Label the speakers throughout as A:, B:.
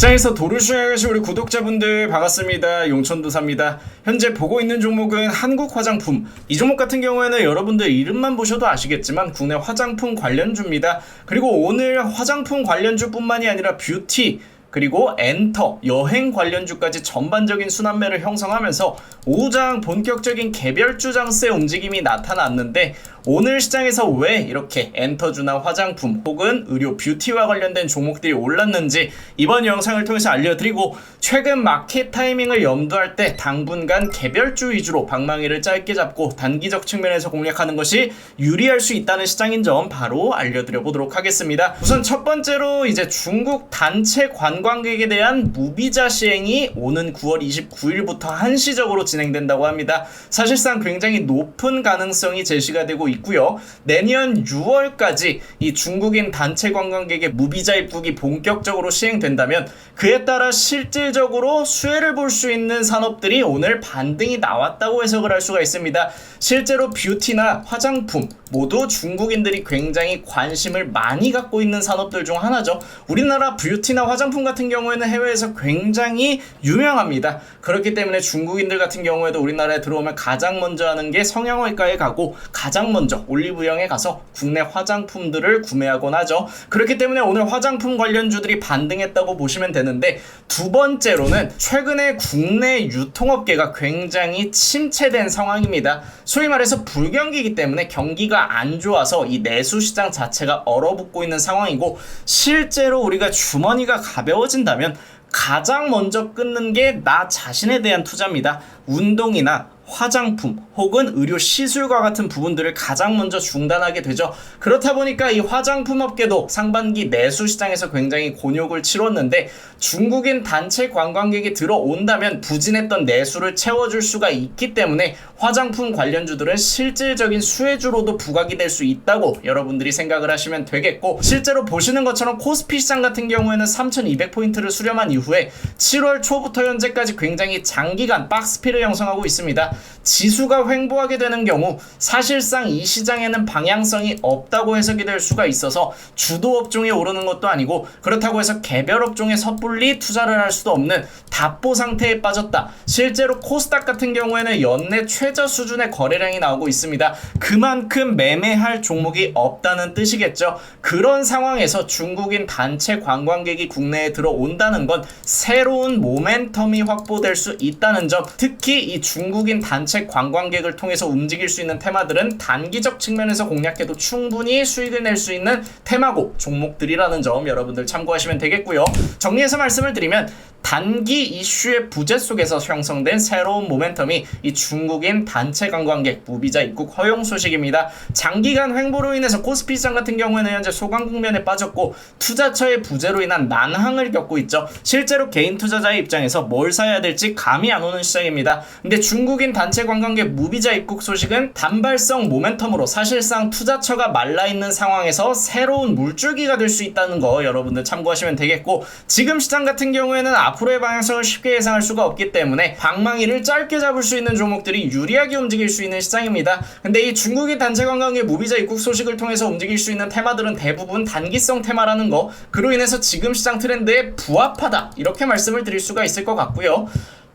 A: 시장에서 계신 우리 구독자분들 반갑습니다. 용천도사입니다. 현재 보고 있는 종목은 한국 화장품. 이 종목 같은 경우에는 여러분들 이름만 보셔도 아시겠지만 국내 화장품 관련주입니다. 그리고 오늘 화장품 관련주뿐만이 아니라 뷰티 그리고 엔터, 여행 관련주까지 전반적인 순환매를 형성하면서 오장 본격적인 개별 주 장세 움직임이 나타났는데 오늘 시장에서 왜 이렇게 엔터주나 화장품 혹은 의료 뷰티와 관련된 종목들이 올랐는지 이번 영상을 통해서 알려드리고 최근 마켓 타이밍을 염두할 때 당분간 개별주 위주로 방망이를 짧게 잡고 단기적 측면에서 공략하는 것이 유리할 수 있다는 시장인 점 바로 알려드려 보도록 하겠습니다. 우선 첫 번째로 이제 중국 단체 관 광객에 대한 무비자 시행이 오는 9월 29일부터 한시적으로 진행된다고 합니다. 사실상 굉장히 높은 가능성이 제시가 되고 있고요. 내년 6월까지 이 중국인 단체 관광객의 무비자 입국이 본격적으로 시행된다면 그에 따라 실질적으로 수혜를 볼 수 있는 산업들이 오늘 반등이 나왔다고 해석을 할 수가 있습니다. 실제로 뷰티나 화장품 모두 중국인들이 굉장히 관심을 많이 갖고 있는 산업들 중 하나죠. 우리나라 뷰티나 화장품 같은 경우에는 해외에서 굉장히 유명합니다. 그렇기 때문에 중국인들 같은 경우에도 우리나라에 들어오면 가장 먼저 하는 게 성형외과에 가고 가장 먼저 올리브영에 가서 국내 화장품들을 구매하곤 하죠. 그렇기 때문에 오늘 화장품 관련주들이 반등했다고 보시면 되는데 두 번째로는 최근에 국내 유통업계가 굉장히 침체된 상황입니다. 소위 말해서 불경기이기 때문에 경기가 안 좋아서 이 내수 시장 자체가 얼어붙고 있는 상황이고 실제로 우리가 주머니가 가벼워 진다면 가장 먼저 끊는 게 나 자신에 대한 투자입니다. 운동이나 화장품 혹은 의료 시술과 같은 부분들을 가장 먼저 중단하게 되죠. 그렇다 보니까 이 화장품 업계도 상반기 내수 시장에서 굉장히 곤욕을 치렀는데 중국인 단체 관광객이 들어온다면 부진했던 내수를 채워줄 수가 있기 때문에 화장품 관련주들은 실질적인 수혜주로도 부각이 될 수 있다고 여러분들이 생각을 하시면 되겠고 실제로 보시는 것처럼 코스피 시장 같은 경우에는 3200포인트를 수렴한 이후에 7월 초부터 현재까지 굉장히 장기간 박스피를 형성하고 있습니다. 지수가 횡보하게 되는 경우 사실상 이 시장에는 방향성이 없다고 해석이 될 수가 있어서 주도 업종이 오르는 것도 아니고 그렇다고 해서 개별 업종에 섣불리 투자를 할 수도 없는 답보 상태에 빠졌다. 실제로 코스닥 같은 경우에는 연내 최저 수준의 거래량이 나오고 있습니다. 그만큼 매매할 종목이 없다는 뜻이겠죠. 그런 상황에서 중국인 단체 관광객이 국내에 들어온다는 건 새로운 모멘텀이 확보될 수 있다는 점, 특히 이 중국인 단체 관광객을 통해서 움직일 수 있는 테마들은 단기적 측면에서 공략해도 충분히 수익을 낼 수 있는 테마고 종목들이라는 점 여러분들 참고하시면 되겠고요. 정리해서 말씀을 드리면 단기 이슈의 부재 속에서 형성된 새로운 모멘텀이 이 중국인 단체 관광객 무비자 입국 허용 소식입니다. 장기간 횡보로 인해서 코스피 시장 같은 경우에는 현재 소강 국면에 빠졌고 투자처의 부재로 인한 난항을 겪고 있죠. 실제로 개인 투자자의 입장에서 뭘 사야 될지 감이 안 오는 시장입니다. 근데 중국인 단체 관광객 무비자 입국 소식은 단발성 모멘텀으로 사실상 투자처가 말라 있는 상황에서 새로운 물줄기가 될 수 있다는 거 여러분들 참고하시면 되겠고 지금 시장 같은 경우에는 앞으로 의 방향성을 쉽게 예상할 수가 없기 때문에 방망이를 짧게 잡을 수 있는 종목들이 유리하게 움직일 수 있는 시장입니다. 근데 이 중국인 단체 관광객 무비자 입국 소식을 통해서 움직일 수 있는 테마들은 대부분 단기성 테마라는 거 그로 인해서 지금 시장 트렌드에 부합하다 이렇게 말씀을 드릴 수가 있을 것 같고요.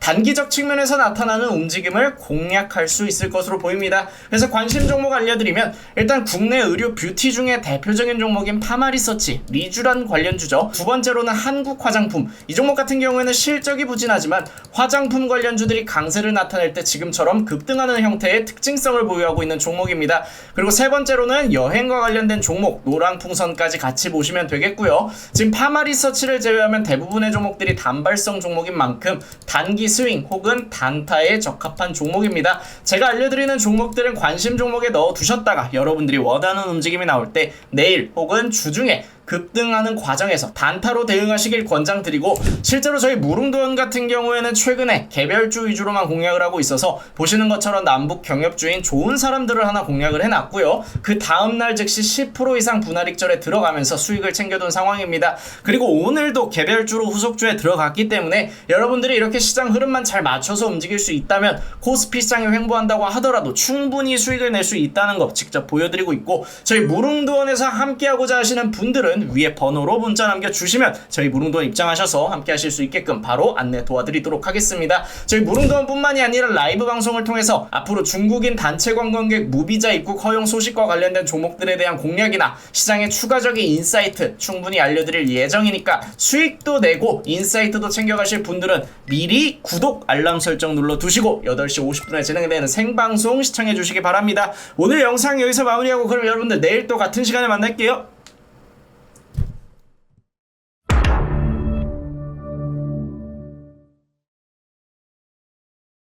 A: 단기적 측면에서 나타나는 움직임을 공략할 수 있을 것으로 보입니다. 그래서 관심 종목 알려드리면 일단 국내 의료 뷰티 중에 대표적인 종목인 파마리서치, 리쥬란 관련 주죠. 두 번째로는 한국 화장품. 이 종목 같은 경우에는 실적이 부진하지만 화장품 관련 주들이 강세를 나타낼 때 지금처럼 급등하는 형태의 특징성을 보유하고 있는 종목입니다. 그리고 세 번째로는 여행과 관련된 종목, 노랑풍선까지 같이 보시면 되겠고요. 지금 파마리서치를 제외하면 대부분의 종목들이 단발성 종목인 만큼 단기 스윙 혹은 단타에 적합한 종목입니다. 제가 알려드리는 종목들은 관심 종목에 넣어 두셨다가 여러분들이 원하는 움직임이 나올 때 내일 혹은 주중에 급등하는 과정에서 단타로 대응하시길 권장드리고 실제로 저희 무릉도원 같은 경우에는 최근에 개별주 위주로만 공략을 하고 있어서 보시는 것처럼 남북 경협주인 좋은 사람들을 하나 공략을 해놨고요. 그 다음날 즉시 10% 이상 분할익절에 들어가면서 수익을 챙겨둔 상황입니다. 그리고 오늘도 개별주로 후속주에 들어갔기 때문에 여러분들이 이렇게 시장 흐름만 잘 맞춰서 움직일 수 있다면 코스피 시장이 횡보한다고 하더라도 충분히 수익을 낼 수 있다는 거 직접 보여드리고 있고 저희 무릉도원에서 함께하고자 하시는 분들은 분들은 위에 번호로 문자 남겨주시면 저희 무릉도원 입장하셔서 함께 하실 수 있게끔 바로 안내 도와드리도록 하겠습니다. 저희 무릉도원뿐만이 아니라 라이브 방송을 통해서 앞으로 중국인 단체 관광객 무비자 입국 허용 소식과 관련된 종목들에 대한 공략이나 시장의 추가적인 인사이트 충분히 알려드릴 예정이니까 수익도 내고 인사이트도 챙겨가실 분들은 미리 구독 알람 설정 눌러두시고 8시 50분에 진행되는 생방송 시청해주시기 바랍니다. 오늘 영상 여기서 마무리하고 그럼 여러분들 내일 또 같은 시간에 만날게요.